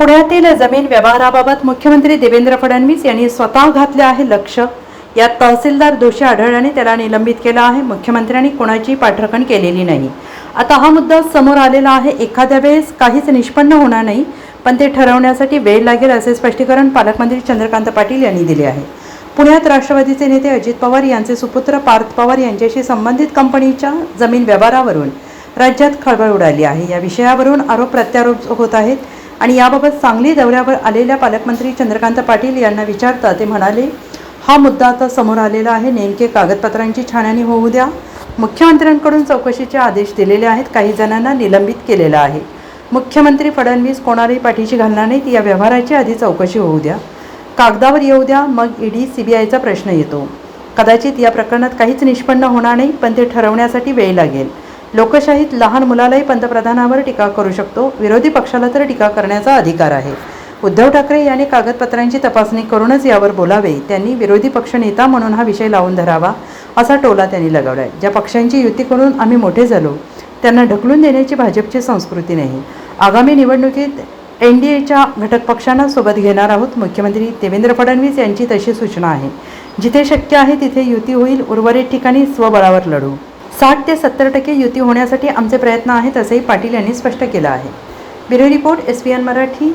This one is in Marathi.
पुण्यातील जमीन व्यवहाराबाबत मुख्यमंत्री देवेंद्र फडणवीस यांनी स्वतः घातले आहे लक्ष. यात तहसीलदार दोषी आढळल्याने त्याला निलंबित केलं आहे. मुख्यमंत्र्यांनी कोणाची पाठराखण केलेली नाही. आता हा मुद्दा समोर आलेला आहे. एखाद्या वेळेस काहीच निष्पन्न होणार नाही पण ते ठरवण्यासाठी वेळ लागेल असे स्पष्टीकरण पालकमंत्री चंद्रकांत पाटील यांनी दिले आहे. पुण्यात राष्ट्रवादीचे नेते अजित पवार यांचे सुपुत्र पार्थ पवार यांच्याशी संबंधित कंपनीच्या जमीन व्यवहारावरून राज्यात खळबळ उडाली आहे. या विषयावरून आरोप प्रत्यारोप होत आहेत. आणि याबाबत सांगली दौऱ्यावर आलेल्या पालकमंत्री चंद्रकांत पाटील यांना विचारता ते म्हणाले हा मुद्दा आता समोर आलेला आहे. नेमके कागदपत्रांची छाननी होऊ द्या. मुख्यमंत्र्यांकडून चौकशीचे आदेश दिलेले आहेत. काही जणांना निलंबित केलेलं आहे. मुख्यमंत्री फडणवीस कोणालाही पाठीशी घालणार नाहीत. या व्यवहाराची आधी चौकशी होऊ द्या. कागदावर येऊ द्या. मग ईडी सीबीआयचा प्रश्न येतो. कदाचित या प्रकरणात काहीच निष्पन्न होणार नाही पण ते ठरवण्यासाठी वेळ लागेल. लोकशाहीत लहान मुलालाही पंतप्रधानावर टीका करू शकतो. विरोधी पक्षाला तर टीका करण्याचा अधिकार आहे. उद्धव ठाकरे यांनी कागदपत्रांची तपासणी करूनच यावर बोलावे. त्यांनी विरोधी पक्षनेता म्हणून हा विषय लावून धरावा असा टोला त्यांनी लगावलाय. ज्या पक्षांची युती करून आम्ही मोठे झालो त्यांना ढकलून देण्याची भाजपची संस्कृती नाही. आगामी निवडणुकीत एन डी एच्या घटक पक्षांना सोबत घेणार आहोत मुख्यमंत्री देवेंद्र फडणवीस यांची तशी सूचना आहे. जिथे शक्य आहे तिथे युती होईल उर्वरित ठिकाणी स्वबळावर लढू. साठ ते सत्तर टक्के युती होण्यासाठी आमचे प्रयत्न आहेत असंही पाटील यांनी स्पष्ट केलं आहे. Bureau report S P N Marathi.